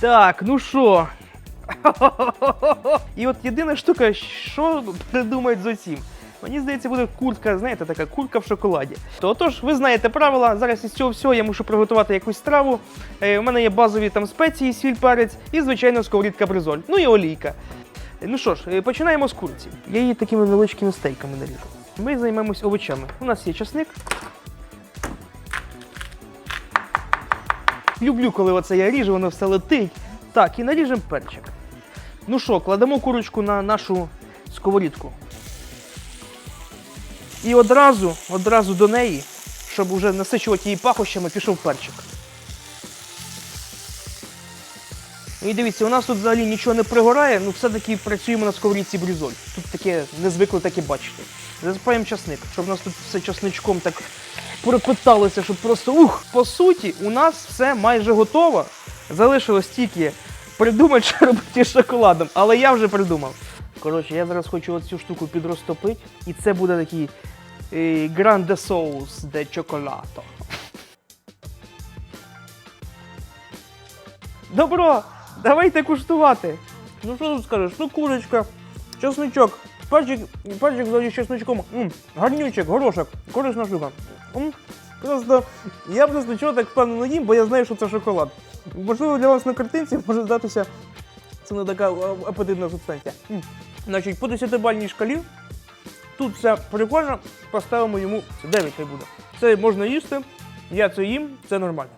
Так, ну що? І от єдина штука, що придумають з усім. Мені здається, буде куртка, знаєте, така куртка в шоколаді. То отож, ви знаєте правила. Зараз із цього всього я мушу приготувати якусь страву. Е, у мене є базові там спеції, сіль, перець і, звичайно, сковорідка бризоль. Ну і олійка. Е, Ну що ж, е, починаємо з курці. Я її такими невеличкими стейками наріжу. Ми займемось овочами. У нас є часник. Люблю, коли оце я ріжу, воно все летить. Так, і наріжемо перчик. Ну що, кладемо курочку на нашу сковорідку. І одразу, одразу до неї, щоб уже насичувати її пахощами, пішов перчик. І дивіться, у нас тут взагалі нічого не пригорає, ну все-таки працюємо на сковорідці брізоль. Тут таке не звикли таке бачити. Засипаємо часник, щоб у нас тут все часничком так пропиталося, щоб просто ух! По суті, у нас все майже готово. Залишилось тільки придумати, що робити з шоколадом. Але я вже придумав. Коротше, я зараз хочу оцю штуку підрозтопити, і це буде такий гранде соус де чоколато. Добро, давайте куштувати. Ну що тут скажеш? Ну курочка, чесничок, перчик, перчик з чесничком. М, гарнючок, горошок, корисна штука. М, Просто я б нічого так впевнено їм, бо я знаю, що це шоколад. Можливо, для вас на картинці може здатися це не така апетитна субстанція. М. Значить, по 10-бальній шкалі тут все прикольно, поставимо йому 9 хай буде. Це можна їсти, я це їм, це нормально.